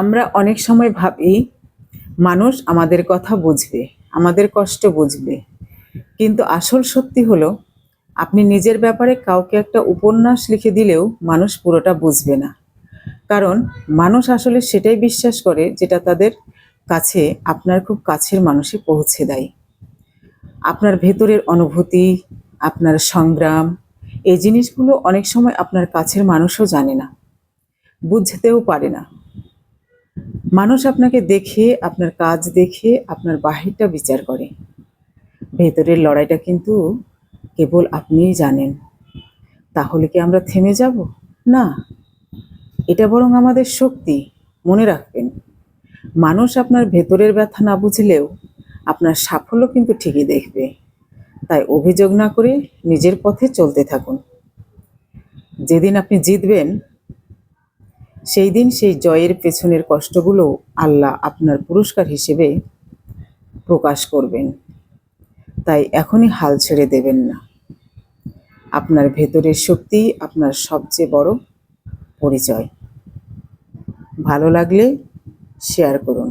আমরা অনেক সময় ভাবি, মানুষ আমাদের কথা বুঝবে, আমাদের কষ্ট বুঝবে। কিন্তু আসল সত্যি হলো, আপনি নিজের ব্যাপারে কাউকে একটা উপন্যাস লিখে দিলেও মানুষ পুরোটা বুঝবে না। কারণ মানুষ আসলে সেটাই বিশ্বাস করে যেটা তাদের কাছে, আপনার খুব কাছের মানুষে পৌঁছে দেয়। আপনার ভেতরের অনুভূতি, আপনার সংগ্রাম, এই জিনিসগুলো অনেক সময় আপনার কাছের মানুষও জানে না, বুঝতেও পারে না। মানুষ আপনাকে দেখে, আপনার কাজ দেখে, আপনার বাহিরটা বিচার করে। ভেতরের লড়াইটা কিন্তু কেবল আপনিই জানেন। তাহলে কি আমরা থেমে যাব? না। এটা বরং আমাদের শক্তি। মনে রাখবেন, মানুষ আপনার ভেতরের ব্যথা না বুঝলেও আপনার সাফল্য কিন্তু ঠিকই দেখবে। তাই অভিযোগ না করে নিজের পথে চলতে থাকুন। যেদিন আপনি জিতবেন সেই দিন সেই জয়ের পেছনের কষ্টগুলো আল্লাহ আপনার পুরস্কার হিসেবে প্রকাশ করবেন। তাই এখনই হাল ছেড়ে দেবেন না। আপনার ভেতরের শক্তি আপনার সবচেয়ে বড় পরিচয়। ভালো লাগলে শেয়ার করুন।